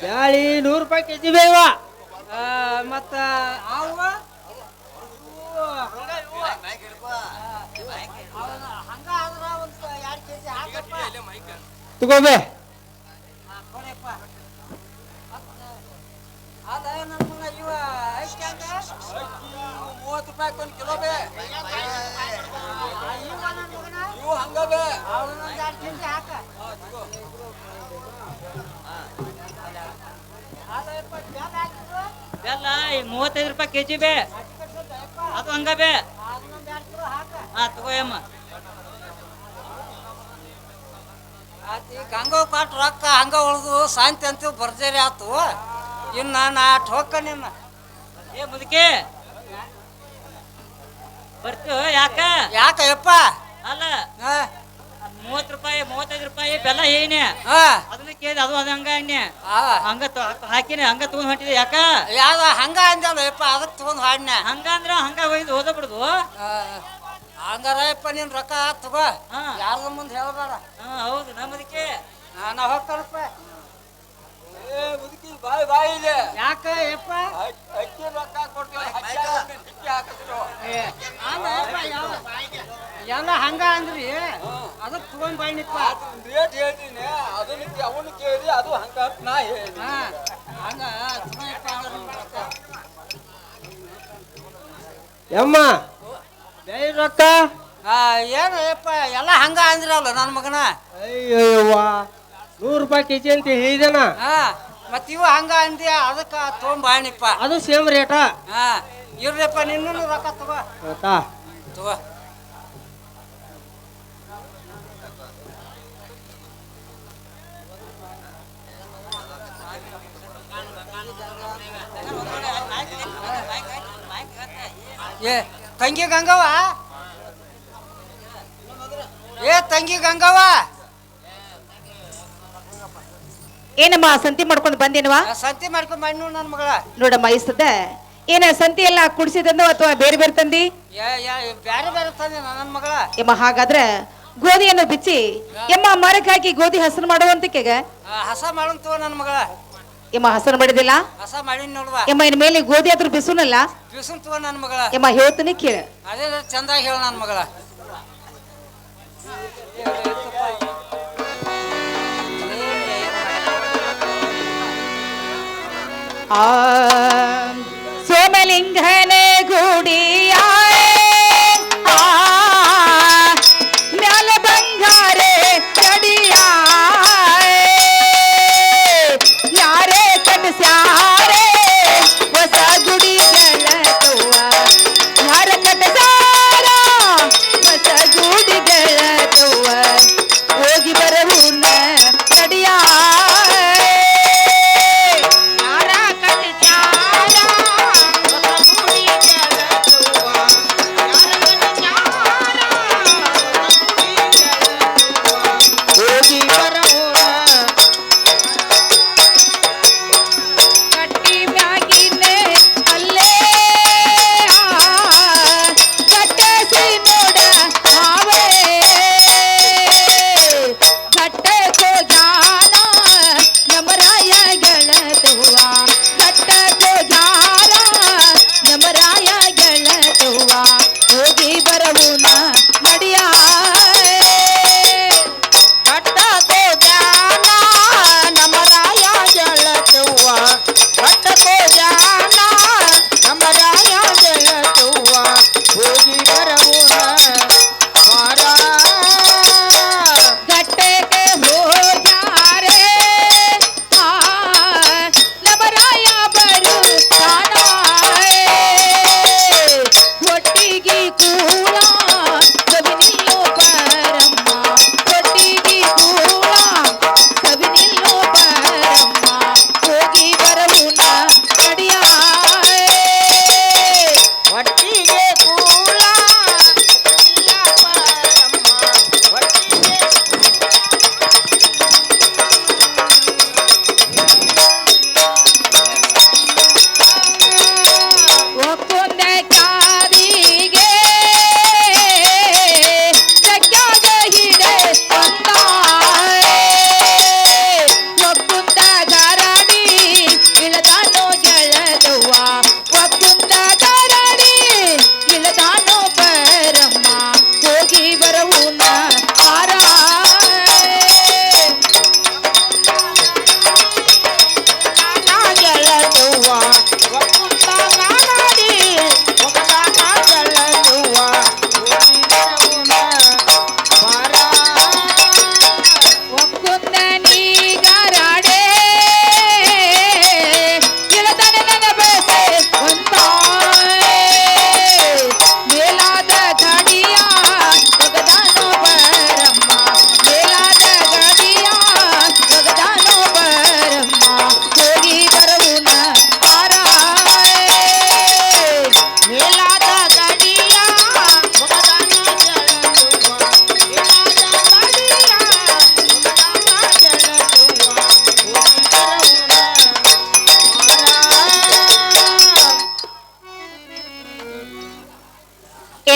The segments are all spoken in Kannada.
ಬ್ಯಾಳಿ ನೂರು ರೂಪಾಯಿ ಕೆಜಿ ಬೇವ ಆ, ಮತ್ತ ಅವ ಹಂಗ ಇವು. ಅವನ ಹಂಗ ಆದ್ರ ಒಂದ್ ಎರಡ್ ಕೆಜಿ ಹಾಕಪ್ಪ. ತಗೋಬೇ. ಹಾ, ಕೊಡಪ್ಪ. ಮತ್ತ ಅದ ನನ್ನ ಮಗ ಇವ ಐತಿ ಹಂಗ ಮೂವತ್ತು ರೂಪಾಯಿ ಒಂದು ಬೆಲ್ಲ ಮೂವತ್ತೈದು ರೂಪಾಯಿ ಕೆಜಿ ಬೇ. ಅದು ಹಂಗ ಬೇ. ಹಾ ತಗೋಯಮ್ಮ ಈಗ ಈ ಕೊಟ್ಟು ಕಾಟ್ ರೊಕ್ಕ ಹಂಗ ಉಳ್ದು ಶಾಂತಿ ಅಂತೀವಿ ಬರ್ಜರಿ ಆತು. ಇನ್ನು ನಾನು ಆಟ್ ಹೊಕ್ಕ ನಿನ್ನ. ಏ ಮುದುಕಿ. ಬರ್ತೀವ ಯಾಕ? ಯಾಕ ಯಪ್ಪ? ಅಲ್ಲ. ಹಾ. ಮೂವತ್ತು ರೂಪಾಯಿ ಮೂವತ್ತೈದು ರೂಪಾಯಿ ಬೆಲ್ಲ ಏನೇ? ಹಾ. ಅದನ್ನ ಕೇಳಿ ಅದು ಅದು ಹಂಗ ಎಣ್ಣೆ ಆ, ಹಂಗ ತ- ಹಾಕಿನಿ ಹಂಗ ತಗೊಂಡ್ ಹೊಂಟಿದೆ ಯಾಕ? ಯಾವ ಹಂಗ ಅಂದಲ್ಲಪ್ಪ ಅದಕ್ಕೆ ತಗೊಂಡ್ ಹಾಡ್ನ ಹಂಗ ಅಂದ್ರ ಹಂಗ ಒಯ್ದು ಓದಬಿಡುದು ಹಂಗಾರಪ್ಪ ನಿನ್ ರೊಕ್ಕ ತಗೋ. ಹಾ. ಯಾರ್ದ ಮುಂದೆ ಹೇಳಬಾರ ಹಾ ಹೌದು ನಮ್ಮದಕ್ಕೆ ನಾನು ನಾ ಹೋಗ್ತಾರಪ್ಪ. ಏ ಮುದುಕಿ ಬಾಯ್ ಬಾಯಿ ಯಾಕ ಯಪ್ಪ? ಅಕ್ಕಿ ರೊಕ್ಕ ಕೊಡ್ತೀವಿ ಅಕ್ಕಿ ಹಾಕಿದ್ರು ಯಾವ ಬಾಯಿಗೆ ಎಲ್ಲ ಹಂಗ ಅಂದ್ರಿ. ಅದಕ್ಕೆ ತಗೊಂಡ್ ಬಾಯ್ನಿಪ್ಪ ರೇಟ್ ಹೇಳ್ತೀನಿ. ಅದನ್ನ ಅವನು ಕೇಳಿ ಅದು ಹಂಗ ಅಂತ ನಾ ಹೇಳಿ ಹಾ ಹಂಗ ತಗೊಂಡಪ್ಪ ಅಂದ್ರೆ ರೊಕ್ಕ. ಯಮ್ಮ. ರೊಕ್ಕ? ಆ, ಏನು ಯಪ್ಪ ಎಲ್ಲ ಹಂಗ ಅಂದ್ರಲ್ಲ ನನ್ನ ಮಗನ? ಅಯ್ಯವ್ವ ನೂರು ರೂಪಾಯಿ ಕೆಜಿ ಅಂತ ಹೇಳಿದನ ಹಾ ಮತ್ ಇವ ಹಂಗ ಅಂದ್ಯ ಅದಕ್ಕ ತಗೊಂಡ್ ಬಾಣಿಪ್ಪ ಅದು ಸೇಮ್ ರೇಟಾ ಹಾ ಇರ್ರಿಪ್ಪ ನಿನ್ನೂ ರೊಕ್ಕ ತಗೋ. ತಗೋ. ಏ ತಂಗಿ ಗಂಗವ್ವ? ಏ ತಂಗಿ ಗಂಗವ್ವ? ಏನಮ್ಮ ಸಂತಿ ಮಾಡ್ಕೊಂಡು ಬಂದೇನವಾ ಸಂತಿ ಮಾಡ್ಕೊಂಡ್ ಬಣ್ಣು ನನ್ನ ಮಗಳ. ನೋಡಮ್ಮ ಈ ಸದ್ದ ಏನ ಸಂತಿ ಎಲ್ಲ ಕುಡಿಸಿದಂದು ಅಥವಾ ಬೇರೆ ಬೇರೆ ತಂದಿ? ಬೇರೆ ಬೇರೆ ತಂದೆ ನನ್ನ ಮಗಳ. ಏಮ್ಮ ಹಾಗಾದ್ರೆ ಗೋಧಿಯನ್ನು ಬಿಚ್ಚಿ ಎಮ್ಮ ಮರಕ್ಕೆ ಹಾಕಿ ಗೋಧಿ ಹಸರು ಹಸಾ ಹಸ ಮಾಡಂತ ನನ್ನ ಮಗಳ. ಎಮ್ಮ ಹಸನ ಮಾಡಿದಿಲ್ಲ? ಹಸ ಮಾಡಿನ ನೋಡುವ. ಎಮ್ಮ ಇನ್ ಮೇಲೆ ಗೋಧಿ ಆದ್ರೂ ಬಿಸುನಲ್ಲ? ಬಿಸುನ್ ತಗೋ ನನ್ನ ಮಗಳ. ಎಮ್ಮ ಹೇಳ್ತೀನಿ ಕೇಳ. ಅದೇ ಚಂದಾಗಿ ಹೇಳ ನನ್ನ ಮಗಳ. ಆ ಸೋಮಲಿಂಗನ ಗುಡಿಯ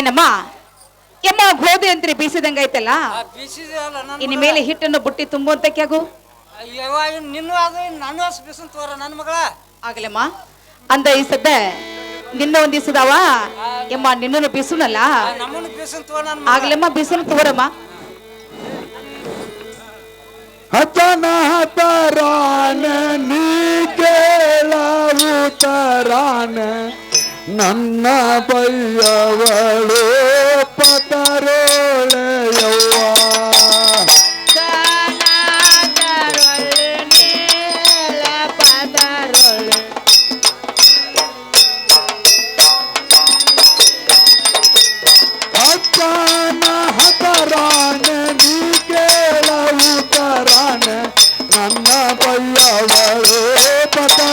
ಏನಮ್ಮ? ಎಮ್ಮ ಗೋಧಿ ಅಂತ್ರಿ ಬೀಸಿದಂಗ ಐತಲ್ಲ ಬಿಸಿದಲ್ಲ ಮೇಲೆ ಹಿಟ್ಟನ್ನು ಬುಟ್ಟಿ ತುಂಬುವಂತ ಕ್ಯಾಗು ನಿನ್ನ ಅದು ಇನ್ ನಾನು ತೋರ ನನ್ನ ಮಗಳ. ಆಗಲಮ್ಮ. ಅಂದ ಈ ಸದ್ದ ನಿನ್ನ ಒಂದ್ ದಿವಸದವ ಎಮ್ಮ ನಿನ್ನನ್ನು ಬಿಸುನಲ್ಲ? ಆಗ್ಲಮ್ಮ ಬಿಸಿನ ತೋರಮ್ಮ. ಹತನ ಹತರಾನ ನೀ ಕೇಳವುತರಾನ ನನ್ನ ಬಯ್ಯವಳು ಪತರೋಳೆಯವ್ವ ಹತನ ಹತರಾನ ನೀ ಕೇಳವುತರಾನ ನನ್ನ ಬಯ್ಯವಳು ಪತರೋಳೆಯವ್ವ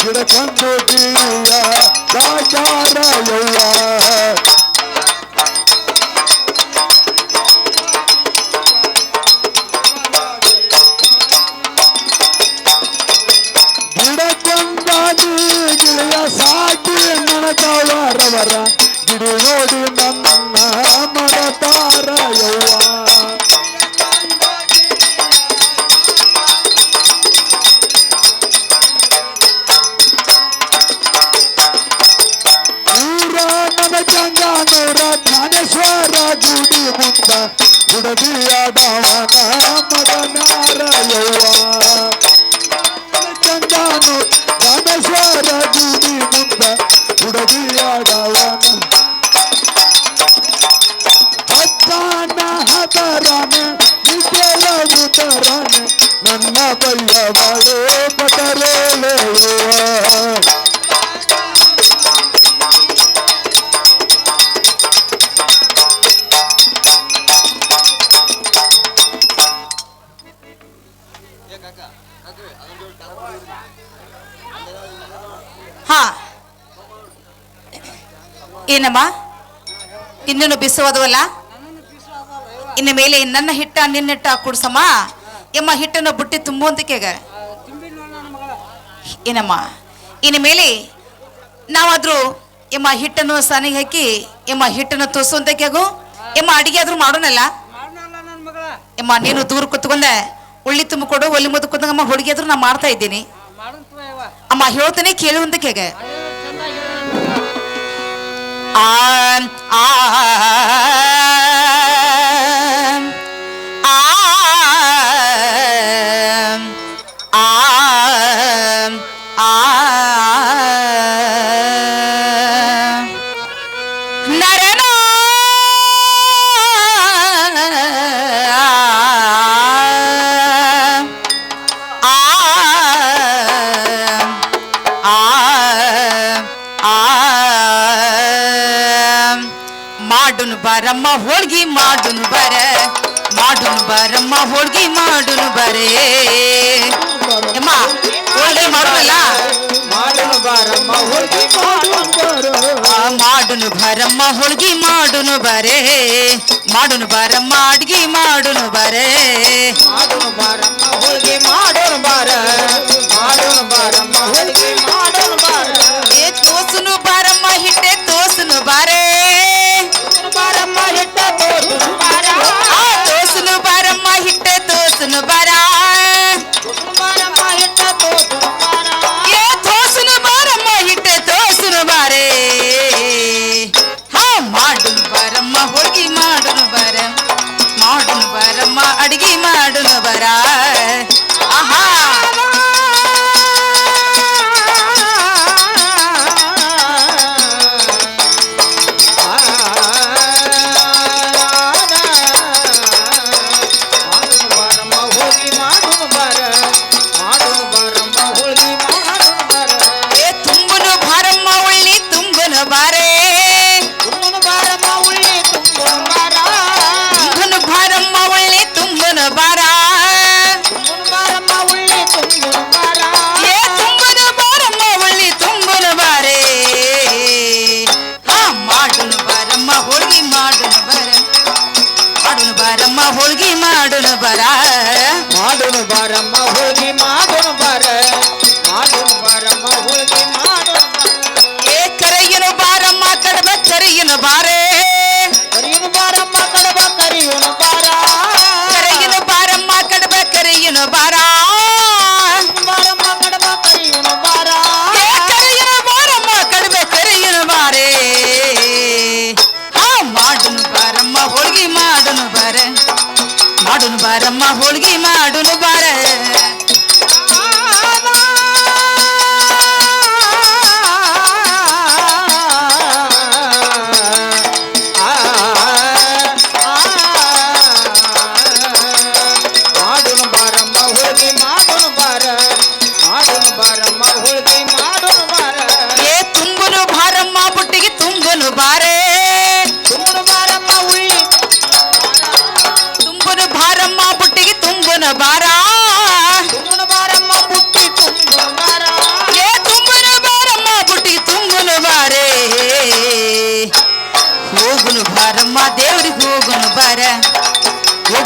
கிடக்கம்போட்டியா ராஜா ராயா ಗುಡದಿಯಾದವನ ಮಗನಾರ ಯವ್ವ ಚಂದಾನು ರಾಮೇಶ್ವರ ಗುಡಿ ಮುಂದ ಹುಡುಗಿಯಾಡವನ ಹತ್ತಾನ ಹತರಾನ ನಿಜಲಗುತರಾನ ನನ್ನ ಬಯ್ಯವಳು ಪಟರೇಳೆಯುವ ಹಾ ಏನಮ್ಮ? ಇನ್ನೇನು ಬಿಸುವದವಲ್ಲ? ಇನ್ನು ಮೇಲೆ ನನ್ನ ಹಿಟ್ಟ ನಿನ್ನ ಹಿಟ್ಟ ಕುಡ್ಸಮ್ಮ? ಎಮ್ಮ ಹಿಟ್ಟನ್ನು ಬುಟ್ಟಿ ತುಂಬುವಂತಕ್ಕೆ ಏನಮ್ಮ? ಇನ್ನು ಮೇಲೆ ನಾವಾದ್ರೂ ಎಮ್ಮ ಹಿಟ್ಟನ್ನು ಸನಿಗೆ ಹಾಕಿ, ಎಮ್ಮ ಹಿಟ್ಟನ್ನು ತೋರಿಸುವಂತಕ್ಕೆಗು ಎಮ್ಮ ಅಡಿಗೆ ಆದ್ರೂ ಮಾಡೋಣಲ್ಲ ಎಮ್ಮ ನೀನು ದೂರ ಕುತ್ಕೊಂಡೆ, ಉಳ್ಳಿ ತುಂಬಿಕೊಡು ಒಲಿ ಮುದ್ದು ಕುತ್ಕೊಂಡಮ್ಮ ಹುಡುಗಿ ಆದ್ರೂ ನಾ ಮಾಡ್ತಾ ಇದ್ದೀನಿ. ಅಮ್ಮ ಹೇಳ್ತೇನೆ ಕೇಳುವಂತಕ್ಕೆ and I. ಮಾಡುನು ಬರಮ್ಮ ಹೋಳ್ಗಿ ಮಾಡುನು ಬರೇ. ಮಾಡುನು ಬರಮ್ಮ, ಅಡ್ಗಿ ಮಾಡುನು ಬರೇ. ಮಾಡುನು ಬಾರಮ್ಮ ಹೋಳ್ಗಿ ಮಾಡುನು ಬಾರ. ಅಡಿಗೆ ಮಾಡುನು ಬಾರಮ್ಮ ಹೋಳ್ಗಿ ಮಾಡುನು ಬರ ಮಾಡುನು ಬಾರಮ್ಮ ಹೋಗಿ ಮಾಡುನು ಬಾರ ಮಾಡುನು ಬಾರಮ್ಮ ಹೋಗಿ ಮಾಡುನು ಏ ಕರೆಯನು ಬಾರಮ್ಮ ಕಡಬ ಕರೆಯನು ಬಾರೇ ಮಾಡುನು ಬಾರಮ್ಮ ಹೋಳ್ಗಿ ಮಾಡುನು ಬಾರ ಮಾಡುನು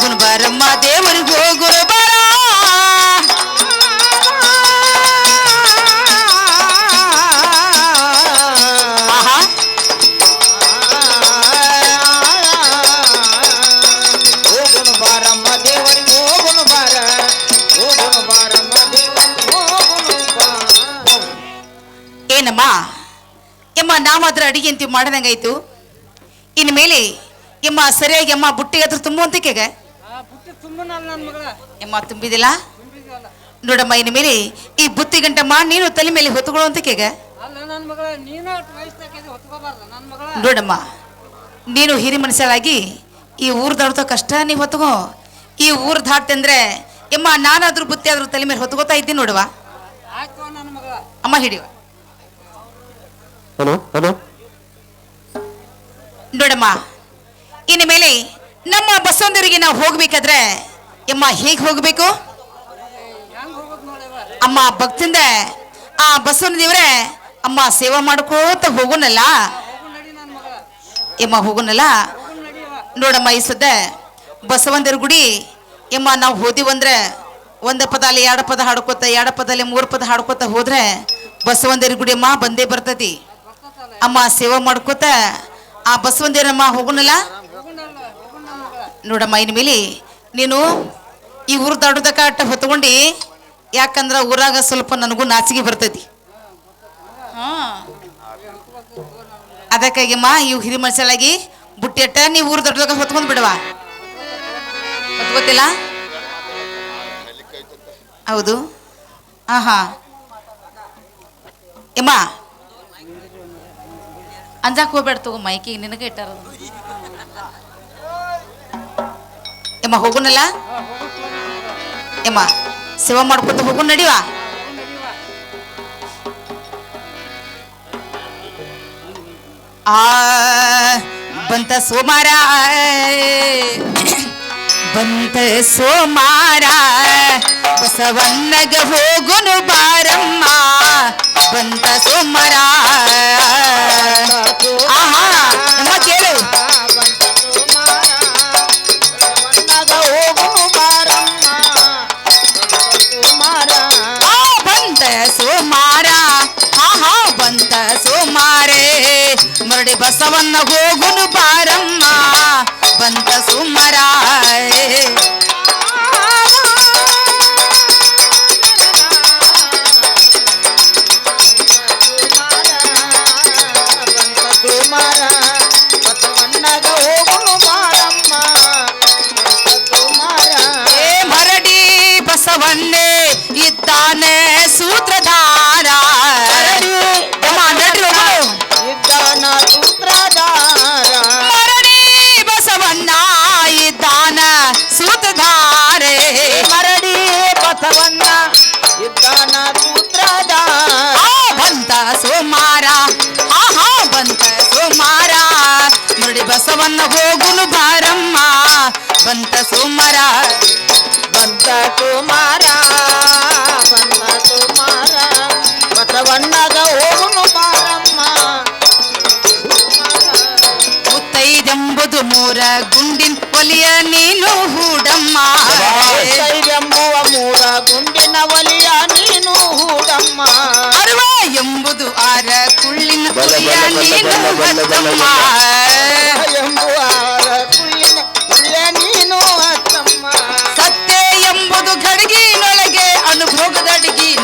ಹೋಗುನು ಬಾರಮ್ಮ ದೇವರಿಗೆ ಹೋಗುನು ಬಾರ ಏನಮ್ಮ ಎಮ್ಮ ನಾವಾದ್ರ ಅಡಿಗೆ ಅಂತೀವಿ ಮಾಡದಂಗಾಯ್ತು ಇನ್ನು ಮೇಲೆ ಎಮ್ಮ ಸರಿಯಾಗಿ ಅಮ್ಮ ಬುಟ್ಟಿಗೆ ಹತ್ರ ತುಂಬುವಂತಿಕೆಗ ಆ ಬುಟ್ಟಿ ತುಂಬನಲ್ಲ ನನ್ನ ಮಗಳ ಎಮ್ಮ ತುಂಬಿದಿಲ್ಲ? ನೋಡಮ್ಮ ಇನ್ನು ಮೇಲೆ ಈ ಬುತ್ತಿ ಗಂಟಮ್ಮ ನೀನು ತಲೆ ಮೇಲೆ ಹೊತ್ತುಗಳು ಅಂತ ಕೇಗ? ಮಗಳ ನೀನ ವಯಸ್ಸಾಕಿದ್ರೆ ಹೊತ್ಕೋಬಾರ್ದು. ನನ್ನ ಮಗಳ. ನೋಡಮ್ಮ ನೀನು ಹಿರಿ ಮನುಷ್ಯರಾಗಿ ಈ ಊರ್ ದಾಡ್ತೋ ಕಷ್ಟ ನೀವು ಹೊತ್ಕೋ. ಈ ಊರು ದಾಟ್ತಂದ್ರೆ ಎಮ್ಮ ನಾನಾದ್ರೂ ಬುತ್ತಿ ಆದ್ರೂ ತಲೆ ಮೇಲೆ ಹೊತ್ಕೋತಾ ಇದ್ದೀನಿ ನೋಡುವ. ಆಯ್ತು ನನ್ನ ಮಗಳ. ಅಮ್ಮ ಹಿಡಿಯುವ ಹಲೋ ಹಲೋ. ನೋಡಮ್ಮ ಇನ್ನು ಮೇಲೆ ನಮ್ಮ ಬಸವಂತರಿಗೆ ನಾವು ಹೋಗ್ಬೇಕಾದ್ರೆ ಎಮ್ಮ ಹೇಗೆ ಹೋಗಬೇಕು? ಅಮ್ಮ ಭಕ್ತಿಂದ ಆ ಬಸವನ ದೇವ್ರೆ ಅಮ್ಮ ಸೇವಾ ಮಾಡ್ಕೋತ ಹೋಗುನಲ್ಲ? ಎಮ್ಮ ಹೋಗುನಲ್ಲ? ನೋಡಮ್ಮ ಈ ಸದ್ದ ಬಸವಂತರ ಗುಡಿ, ಎಮ್ಮ ನಾವು ಹೋದಿವಂದ್ರೆ ಒಂದು ಪದ ಅಲ್ಲಿ ಎರಡು ಪದ ಹಾಡ್ಕೋತ ಎರಡು ಪದ ಅಲ್ಲಿ ಮೂರು ಪದ ಹಾಡ್ಕೋತ ಹೋದ್ರೆ ಬಸವಂದೇರಿ ಗುಡಿ ಅಮ್ಮ ಬಂದೇ ಬರ್ತತಿ. ಅಮ್ಮ ಸೇವಾ ಮಾಡ್ಕೋತ ಆ ಬಸವಂದೇರಮ್ಮ ಹೋಗುನಲ್ಲ ಹೋಗುಣಲ್ಲ ಹೋಗು ನನ್ನ ಮಗಳ ನೋಡಮ್ಮ ಇನ್ ಮೇಲೆ, ನೀನು ಈ ಊರು ದಾಟೋದಕ್ಕ ಹೊತ್ಕೊಂಡು, ಯಾಕಂದ್ರೆ ಊರಾಗ ಸ್ವಲ್ಪ ನನಗೂ ನಾಚಿಗೆ ಬರ್ತೈತಿ. ಅದಕ್ಕಾಗಿಮ್ಮ ಇವು ಹಿರಿ ಮನುಷ್ಯಳಾಗಿ ಬುಟ್ಟಿ ಅಟ್ಟ ನೀವು ಊರು ದೊಡ್ಡದಾಗ ಹೊತ್ಕೊಂಡ್ ಬಿಡವ ಗೊತ್ತಿಲ್ಲ? ಹೌದು. ಹಾಂ ಹಾಂ ಎಮ್ಮ ಅಂಜಾಕ್ ಹೋಗ್ಬೇಡ ತಗೋ ಮೈಕಿಗೆ, ನಿನಗೆ ಇಟ್ಟಾರ ಎಮ್ಮ, ಹೋಗುನಲ್ಲ? ಎಮ್ಮ, ಸೇವಾ ಮಾಡ್ಕೊತ ಹೋಗು ನಡಿವಾ? ಆ, ಬಂತ ಸೋಮಾರ ಬಂತ ಸೋಮಾರ ಬಸವನ್ನಗ ಹೋಗುನು ಬಾರಮ್ಮ, ಬಂತ ಸೋಮಾರ ಆಹಾ ನಮ್ಮ ಕೇಳು. ಮರಡಿ ಬಸವಣ್ಣ ಹೋಗುನು ಬಾರಮ್ಮ ಬಂತ ಸುಮರ থাকো ಸತ್ಯ ಎಂಬುದು ಗಡಿಗಿನೊಳಗೆ ಅನುಭೋಗದ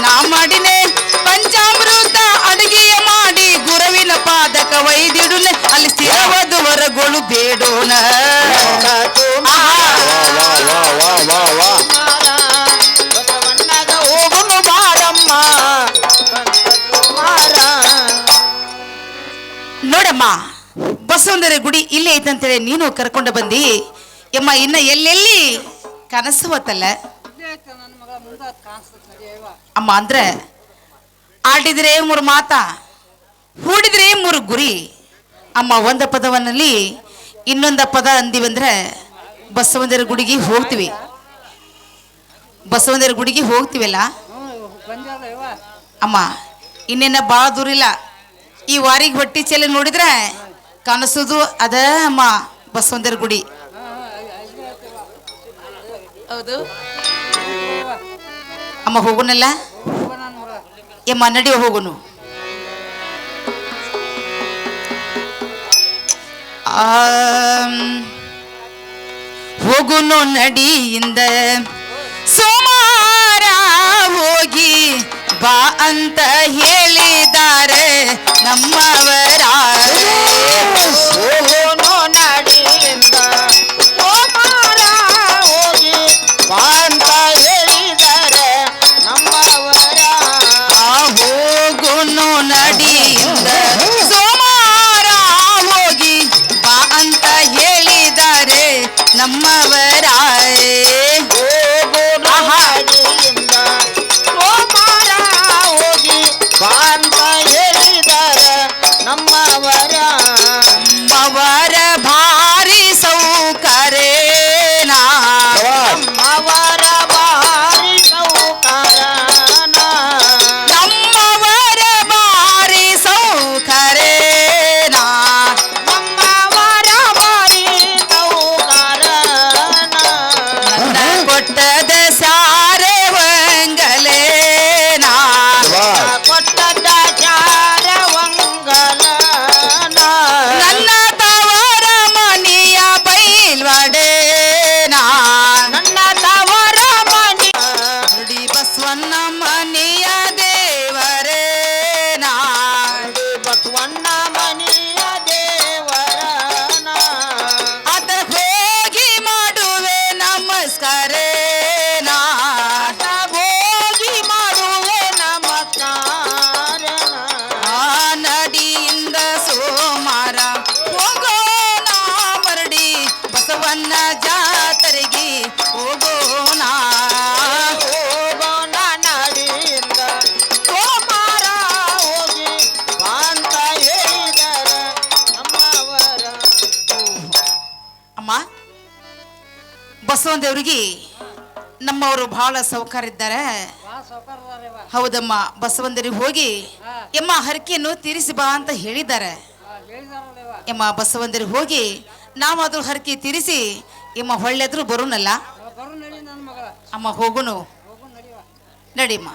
ನಾ ಮಾಡಿನೆ. ಪಂಚಾಮೃತ ಅಡಿಗೆಯ ಮಾಡಿ ಗುರುವಿನ ಪಾದಕ ಅಲ್ಲಿ ಸ್ಥಿರವಾದ ವರಗಳು ಬೇಡೋಣ. ನೋಡಮ್ಮ ಬಸವಂದರ ಗುಡಿ ಇಲ್ಲೇ ಐತಂತೇಳಿ ನೀನು ಕರ್ಕೊಂಡು ಬಂದಿ. ಯಮ್ಮ, ಇನ್ನ ಎಲ್ಲೆಲ್ಲಿ ಕನಸು ಹೊತ್ತಲ್ಲ? ಅಮ್ಮ, ಅಂದ್ರೆ ಆಡಿದ್ರೆ ಮೂರು ಮಾತ, ಹೂಡಿದ್ರೆ ಮೂರು ಗುರಿ. ಅಮ್ಮ, ಒಂದ ಪದವನ್ನಲ್ಲಿ ಇನ್ನೊಂದ ಪದ ಅಂದಿವಂದ್ರೆ ಬಸವಂದರ ಗುಡಿಗೆ ಹೋಗ್ತೀವಿ. ಬಸವಂದರ ಗುಡಿಗೆ ಹೋಗ್ತೀವಲ್ಲ? ಅಮ್ಮ, ಇನ್ನೇನ ಭಾಳ ದೂರ ಇಲ್ಲ ಈ ವಾರಿಗೆ ಹೊಟ್ಟಿ ಚೆಲ್ಲಿ ನೋಡಿದ್ರೆ ಕಾಣಿಸೋದು ಅದ ಅಮ್ಮ ಬಸವಂದರ ಗುಡಿ. ಹೌದು. ಅಮ್ಮ ಹೋಗುನಲ್ಲ? ಏ ಎಮ್ಮ ನಡಿಯೋ ಹೋಗುನು. ಹೋಗುನು ನಡಿಯಿಂದ ಸೋಮಾರ ಹೋಗಿ ಬಾ ಅಂತ ಹೇಳಿದ್ದಾರೆ ನಮ್ಮವರ ಹೋಗೋನು ನಡಿಯಿಂದ ಸೋಮಾರ ಹೋಗಿ ಬಾ ಅಂತ ಹೇಳಿದರೆ ನಮ್ಮವರ ಆ ಹೋಗುನು ನಡಿಯಿಂದ ಸೋಮಾರ ಹೋಗಿ ಬಾ ಅಂತ ಹೇಳಿದ್ದಾರೆ ನಮ್ಮವರ ಬಸವಣ್ಣ ಜಾತರಿಗೆ ಹೋಗೋಣ. ಹೋಗೋಣ ನಡಿಯಿಂದ ಸೋಮಾರ ಹೋಗಿ ಬಾ ಅಂತ ಹೇಳಿದರ ನಮ್ಮವರ ಅಮ್ಮ ಬಸವನ ದೇವ್ರಿಗೆ ನಮ್ಮವರು ಬಹಳ ಸೌಕಾರ ಇದ್ದಾರೆ ಹೌದಮ್ಮ ಬಸವಂದರಿಗೆ ಹೋಗಿ ಎಮ್ಮ ಹರಕೆಯನ್ನು ತೀರಿಸಿ ಬಾ ಅಂತ ಹೇಳಿದ್ದಾರೆ. ಎಮ್ಮ ಬಸವಂದರಿಗೆ ಹೋಗಿ ನಾವಾದ್ರೂ ಹರಕೆ ತೀರಿಸಿ ಇಮ್ಮ ಹೊಳ್ಳೆದ್ರು ಬರೋನಲ್ಲ. ಅಮ್ಮ ಹೋಗುನು. ನಡಿಮ್ಮ.